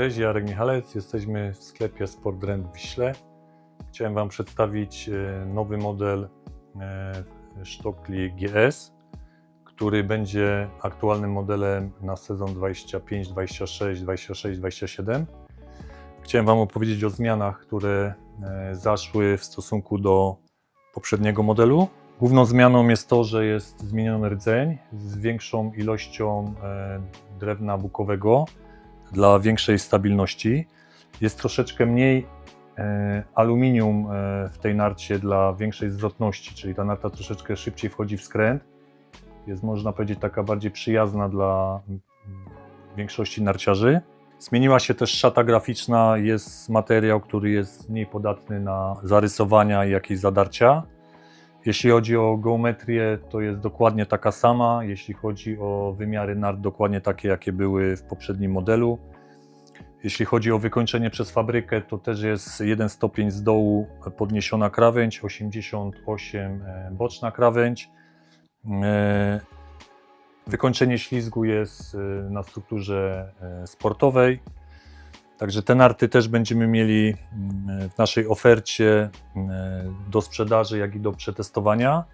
Cześć, Jarek Michalec. Jesteśmy w sklepie Sport Rent Wiśle. Chciałem Wam przedstawić e, nowy model e, sztokli GS, który będzie aktualnym modelem na sezon 25, 26, 26, 27. Chciałem Wam opowiedzieć o zmianach, które e, zaszły w stosunku do poprzedniego modelu. Główną zmianą jest to, że jest zmieniony rdzeń z większą ilością drewna bukowego dla większej stabilności. Jest troszeczkę mniej e, aluminium e, w tej narcie dla większej zwrotności, czyli ta narta troszeczkę szybciej wchodzi w skręt. Jest można powiedzieć taka bardziej przyjazna dla większości narciarzy. Zmieniła się też szata graficzna, jest materiał, który jest mniej podatny na zarysowania i jakieś zadarcia. Jeśli chodzi o geometrię, to jest dokładnie taka sama. Jeśli chodzi o wymiary nart, dokładnie takie, jakie były w poprzednim modelu. Jeśli chodzi o wykończenie przez fabrykę, to też jest jeden stopień z dołu podniesiona krawędź, 88 e, boczna krawędź. E, Wykończenie ślizgu jest e, na strukturze e, sportowej. Także te narty też będziemy mieli mm, w naszej ofercie mm, do sprzedaży, jak i do przetestowania.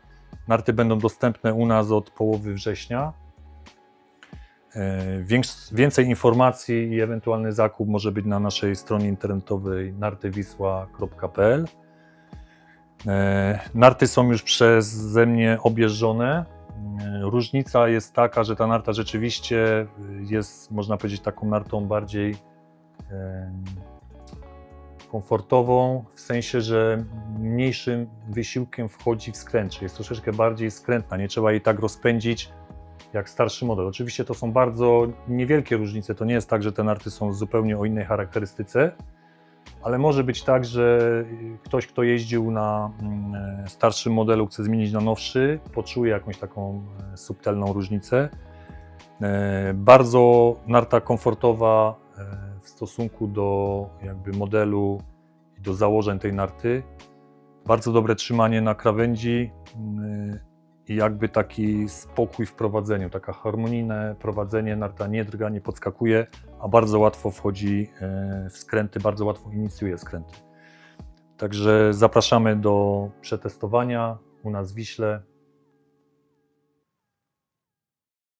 Narty będą dostępne u nas od połowy września. E, Więcej informacji i ewentualny zakup może być na naszej stronie internetowej nartywisła.pl. E, Narty są już przeze mnie objeżdżone. E, Różnica jest taka, że ta narta rzeczywiście jest, można powiedzieć, taką nartą bardziej komfortową, w sensie, że mniejszym wysiłkiem wchodzi w skręt, czyli jest troszeczkę bardziej skrętna, nie trzeba jej tak rozpędzić jak starszy model. Oczywiście to są bardzo niewielkie różnice, to nie jest tak, że te narty są zupełnie o innej charakterystyce, ale może być tak, że ktoś, kto jeździł na mm, starszym modelu, chce zmienić na nowszy, poczuje jakąś taką e, subtelną różnicę. E, Bardzo narta komfortowa e, w stosunku do jakby modelu i do założeń tej narty. Bardzo dobre trzymanie na krawędzi mm, i jakby taki spokój w prowadzeniu, taka harmonijne prowadzenie, narta nie drga, nie podskakuje, a bardzo łatwo wchodzi e, w skręty, bardzo łatwo inicjuje skręty. Także zapraszamy do przetestowania u nas w Wiśle.